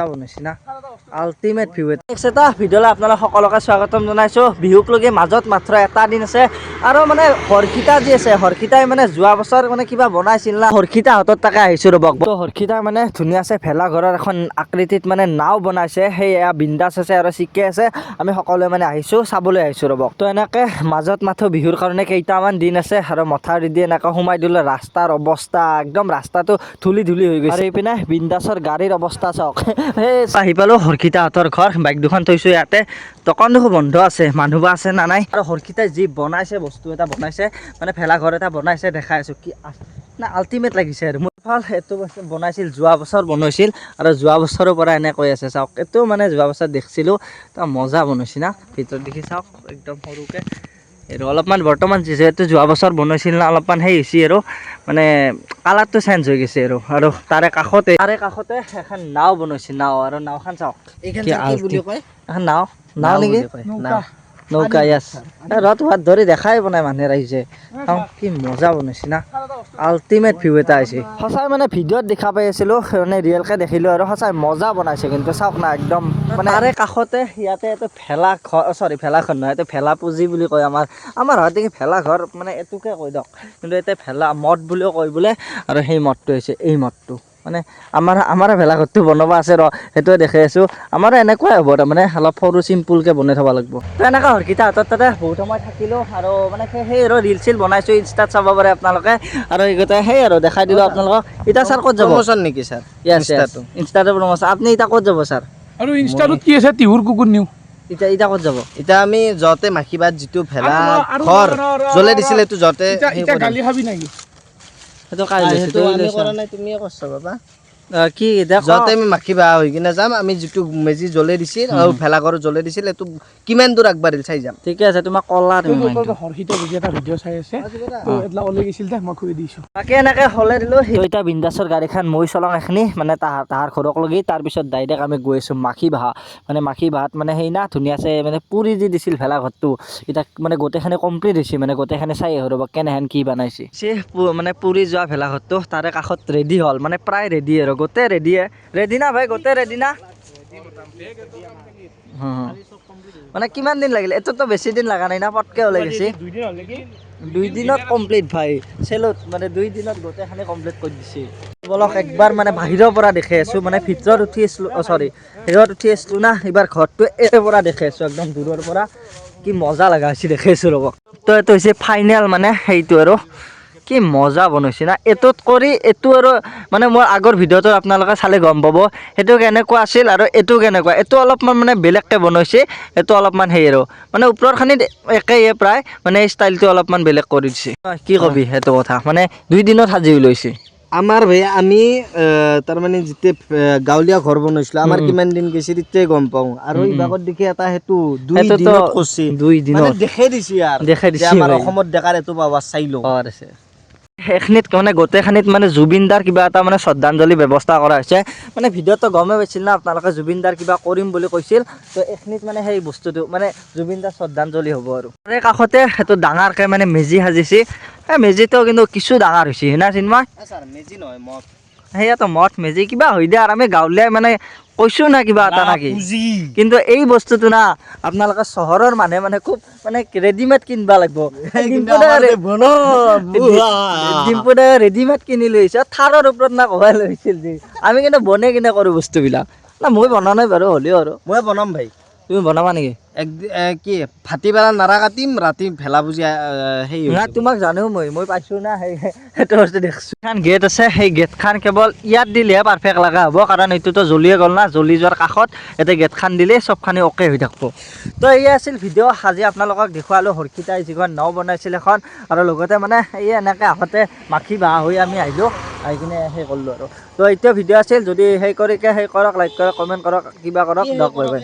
বনাইছে না? Ultimate view next এটা ভিডিঅ'লৈ আপোনালোক সকলোকে স্বাগতম জনাইছোঁ। বিহুক লগি মাজত মাত্ৰ এটা দিন আছে। আৰু মানে হৰ্ষিতা যি আছে হৰ্ষিতাই মানে যোৱা বছৰ মানে কিবা বনাইছিল না। হৰ্ষিতা হাতত তাকে আহিছোঁ ৰ'বক তো হৰ্ষিতাই মানে ধুনীয়াছে ভেলা ঘৰৰ এখন আকৃতিত মানে নাও বনাইছে। সেই এয়া বিন্দাছ আছে আৰু চিকে আছে। আমি সকলোৱে মানে আহিছোঁ, চাবলৈ আহিছোঁ ৰ'বক তো এনেকৈ মাজত মাথো বিহুৰ কাৰণে কেইটামান দিন আছে আৰু মথাউৰি দি এনেকৈ সোমাই দিলে ৰাস্তাৰ অৱস্থা, একদম ৰাস্তাটো ধূলি ধূলি হৈ গৈছে। এইপিনে বিন্দাছৰ গাড়ীৰ অৱস্থা চাওক। সেই আহি পালোঁ হৰ্ষিতাহঁতৰ ঘৰ, বাইক দুখন থৈছোঁ ইয়াতে। দোকান দেখো বন্ধ আছে মানুহ আছে না নাই? আৰু হৰ্ষিতাই যি বনাইছে, বস্তু এটা বনাইছে মানে ভেলাঘৰ এটা বনাইছে, দেখাই আছোঁ কি না আল্টিমেট লাগিছে আৰু। মোৰ ভালো এইটো বনাইছিল, যোৱা বছৰ বনাইছিল, আৰু যোৱা বছৰৰ পৰা এনে কৈ আছে, চাওক। এইটো মানে যোৱা বছৰ দেখিছিলোঁ, তো মজা বনাইছে না? ভিতৰত দেখি চাওক, একদম সৰুকৈ। আৰু অলপমান বৰ্তমান যিহেতু যোৱা বছৰ বনাইছিল না অলপমান সেই হৈছে আৰু মানে কালাৰটো চেঞ্জ হৈ গৈছে আৰু আৰু তাৰে কাষতে তাৰে কাষতে এখন নাও বনাইছে নাও। আৰু নাওখন চাওক। এইখান কি কি বুলি কয়? এখন নাও। নাও। নেকি। নৌকা ইয়াছ। ৰত হাত ধৰি দেখাই বনাই মানুহে আহিছে কি মজা বনাইছে না। আল্টিমেট ভিউ এটা আহিছে। সঁচাই মানে ভিডিঅ'ত দেখা পাই আছিলোঁ মানে ৰিয়েলকৈ দেখিলোঁ আৰু সঁচাই মজা বনাইছে কিন্তু চাওক না একদম মানে তাৰে কাষতে ইয়াতে এইটো ভেলা ঘৰ চৰি ভেলাঘৰ নহয় এইটো ভেলা পুঁজি বুলি কয় আমাৰ আমাৰ হয়তো কি ভেলা ঘৰ মানে এইটোকে কয় দিয়ক। কিন্তু এতিয়া ভেলা মদ বুলিও কয় বোলে আৰু সেই মদটো হৈছে এই মদটো মানে আমাৰ আমাৰ ভেলাঘৰটো বনাব আছে ৰ সেইটোৱে দেখাই আছোঁ। আমাৰো এনেকুৱাই হ'ব তাৰমানে অলপ সৰু চিম্পুলকৈ বনাই থ'ব লাগিব। তো এনেকুৱা হৰকিতা হাতত তাতে বহুত সময় থাকিলোঁ আৰু মানে সেই সেই আৰু ৰিল চিল বনাইছোঁ ইনষ্টাত চাব পাৰে আপোনালোকে। আৰু এইকেইটা সেই আৰু দেখাই দিলোঁ আপোনালোকক। এতিয়া ছাৰ ক'ত যাব? প্ৰমোচন নেকি ছাৰ ইনষ্টাটো? ইনষ্টাটো প্ৰমোচন আপুনি এতিয়া ক'ত যাব ছাৰ আৰু ইনষ্টাটোত কি আছে? তিহুৰ কুকুৰ নিওঁ এতিয়া এতিয়া ক'ত যাব? এতিয়া আমি যতে মাখিবাত যিটো ভেলা ঘৰ জ্বলাই দিছিলে এইটো যতে কৰিম। গালি খাবি নেকি? সেইটো কাজ কাইলৈ তুমি কৰা নাই তুমিয়ে কৰছা বাবা। কি এতিয়া যতে। আমি মাখিবা হৈ কিনে যাম আমি যিটো মেজি জ্বলাই দিছিল আৰু ভেলাঘৰ জ্বলাই দিছিল এইটো কিমান দূৰ আগবাঢ়িল চাই যাম। ঠিকে আছে তোমাক ক'লা তুমি। হৰ্ষিতে বুজি এটা ভিডিঅ' চাই আছে এইবিলাক ওলাই গৈছিল দে মই খুৱাই দিছোঁ। বাকী এনেকৈ হ'লে দিলোঁ এতিয়া বিন্দাছৰ গাড়ীখন মই চলাওঁ এখিনি মানে তাহাৰ তাহাৰ ঘৰক লগি তাৰপিছত ডাইৰেক্ট আমি গৈ আছোঁ মাখি বাহা। মানে মাখি বাহাত মানে সেই না ধুনীয়াছে মানে পুৰি যি দিছিল ভেলাঘৰটো। এতিয়া মানে গোটেইখিনি কমপ্লিট হৈছে মানে গোটেইখিনি চাই আহোঁ ৰ'ব কেনেহেন কি বনাইছে। মানে পুৰি যোৱা ভেলাঘৰটো তাৰে কাষত ৰেডি হ'ল মানে প্ৰায় ৰেডি আৰু গোটেই ৰেডিয়ে ৰেডি না ভাই গোটেই ৰেডি না। মানে কিমান দিন লাগিলে এইটোতো বেছি দিন লগা নাই না পটকৈ গৈছে হ'ল নেকি দুই দিনত কমপ্লিট ভাই চেলত মানে দুই দিনত গোটেইখিনি কমপ্লিট কৰি দিছে বলক একবাৰ মানে বাহিৰৰ পৰা দেখি আছোঁ মানে ভিতৰত উঠি আছিলোঁ চৰি হেৰিত উঠি আছিলোঁ না এইবাৰ ঘৰটো এৰে পৰা দেখি আছোঁ একদম দূৰৰ পৰা কি মজা লগা হৈছে দেখি আছোঁ ৰ'ব। তো এইটো হৈছে ফাইনেল মানে সেইটো আৰু। কি মজা বনাইছে না? এইটোত কৰি এইটো আৰু মানে মোৰ আগৰ ভিডিঅ'টো আপোনালোকে চালে গম পাব। সেইটো কেনেকুৱা আছিল আৰু এইটো কেনেকুৱা? এইটো অলপমান মানে বেলেগকৈ বনাইছে এইটো অলপমান সেই আৰু। মানে ওপৰখিনিত একেই প্ৰায় মানে ষ্টাইলটো অলপমান বেলেগ কৰি দিছে। কি কবি সেইটো কথা? মানে দুই দিনত সাজি লৈছে। আমাৰ ভাই আমি তাৰমানে যেতিয়া গাঁৱলীয়া ঘৰ বনাইছিলো আমাৰ কিমান দিন গৈছে তেতিয়াই গম পাওঁ। আৰু ইভাগত দেখি এটা সেইটো দুই দিনত কৰছি দুই মানে দিনত। দেখাই দিছে আৰু দেখাই দিছে আমাৰ অসমত দেখাৰ এইটো পাবা চাই লওঁ। সেইখিনিত মানে গোটেইখিনিত মানে জুবিনদাৰ কিবা এটা মানে শ্ৰদ্ধাঞ্জলি ব্যৱস্থা কৰা হৈছে। মানে ভিডিঅ'টো গমেই পাইছিল না, আপোনালোকে জুবিনদাৰ কিবা কৰিম বুলি কৈছিল। তো এইখিনিত মানে সেই বস্তুটো মানে জুবিনদাৰ শ্ৰদ্ধাঞ্জলি হ'ব আৰু। তাৰে কাষতে সেইটো ডাঙৰকৈ মানে মেজি সাজিছে। এই মেজিটো কিন্তু কিছু ডাঙৰ হৈছে না চিন্ময়? মেজি নহয় সেয়াতো মঠ মেজি কিবা হৈ দিয়ে আৰু আমি গাঁৱলীয়াই মানে কৈছোঁ না কিবা এটা নাকি কিন্তু এই বস্তুটো না আপোনালোকে চহৰৰ মানুহে মানে খুব মানে ৰেডিমেড কিনিব লাগিব। ডিম্পুদা ৰেডিমেড কিনি লৈছে থাৰৰ ওপৰত না কবাই লৈছিল যে। আমি কিন্তু বনে কিনে কৰোঁ বস্তুবিলাক। না মই বনোৱা নাই বাৰু হ'লেও আৰু। মই বনাম ভাই। তুমি বনাবা নেকি? একদিন কি ভাটিবেলা নাৰা কাটিম ৰাতি ভেলা আহ, সেই না তোমাক জানো মই মই পাইছোঁ না সেই সেইটো বস্তু দেখিছোঁ। এখন গেট আছে সেই গেটখন কেৱল ইয়াত দিলেহে পাৰফেক্ট লগা হ'ব কাৰণ এইটোতো জ্বলিয়ে গ'ল না জ্বলি যোৱাৰ কাষত এতিয়া গেটখন দিলেই চবখানি অ'কে হৈ থাকিব। তো এয়ে আছিল ভিডিঅ' আজি আপোনালোকক দেখুৱালোঁ হৰ্ষিতাই যিখন নাও বনাইছিল এখন আৰু লগতে মানে এই এনেকৈ আহোঁতে মাখি বাঁহ হৈ আমি আহিলোঁ আহি কিনে সেই কৰিলোঁ আৰু। তো এতিয়া ভিডিঅ' আছিল যদি সেই কৰিকে সেই কৰক লাইক কৰক কমেণ্ট কৰক কিবা কৰক বাই বাই